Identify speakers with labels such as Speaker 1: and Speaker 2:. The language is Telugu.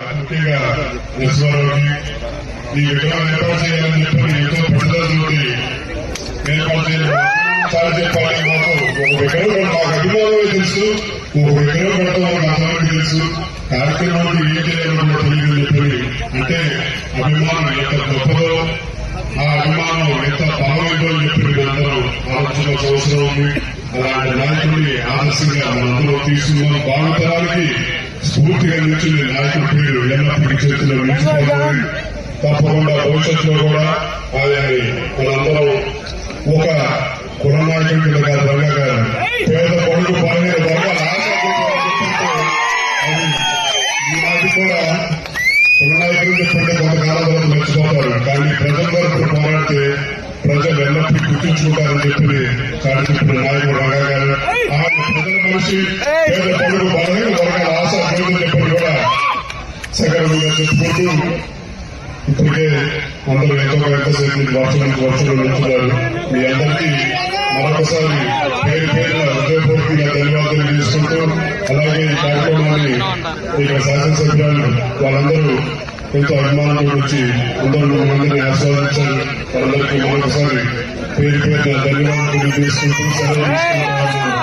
Speaker 1: ముఖ్యంగా నరసింహారావుకి ఈ విగ్రహం ఏర్పాటు చేయాలని చెప్పి ఎంతో పట్టుదలతోటి ఏర్పాటు చేయాలి చెప్పాలి మాకు ఒక విగ్రహం మాకు అభిమానమే తెలుసు. ఒక విగ్రహం పెడతాం అందరికీ తెలుసు. కార్యక్రమానికి ఏం చేయాలని కూడా తెలియదు చెప్పి అంటే అభిమానం ఎంత గొప్పదో ఆ అభిమానం ఎంత బలమైందో చెప్పి అందరూ ఆలోచించాల్సిన అవసరం ఉంది. అలాంటి నాయకుడిని ఆదర్శంగా మనందరూ తీసుకున్నాం భావితరానికి స్ఫూర్తిగా నిలిచిన నాయకుడి పేరు ఎల్లప్పటికీ చేతిలో నిలిచిపోతుంది తప్పకుండా భవిష్యత్తులో కూడా ఆయన్ని మనందరం ఒక కుల నాయకుడి కింద కాదు రంగా పేద పనులు పని వర్గాల ఈనాటి కూడా కుల నాయకులు చెప్పుకుంటే కొంతకాలం వరకు మర్చిపోతారు. కానీ ప్రజల వరకు పోరాడితే ప్రజలు ఎల్లప్పుడూ గుర్తుంచుకుంటారని చెప్పి చెప్పిన నాయకుడు రంగా ఆయన ప్రజల మనిషి పేద పనులు వర్గాల ఆశ అని చెప్పి కూడా చెప్పుకుంటూ ఇప్పటికే అందరూ ఎంతో ఎంతసేపు వర్షాలు మీ అందరికీ మరొకసారి పేరు పేరున హృదయపూర్వకంగా ధన్యవాదాలు తెలియజేసుకుంటూ అలాగే ఈ కార్యక్రమాన్ని ఇక్కడ శాసనసభ్యులు వాళ్ళందరూ ఎంతో అభిమానంతో వచ్చి అందరూ మమ్మల్ని ఆస్వాదించారు వాళ్ళందరికీ మరొకసారి పేరు పేరున ధన్యవాదాలు తెలియజేసుకుంటూ సెలవు తీసుకుంటున్నాను.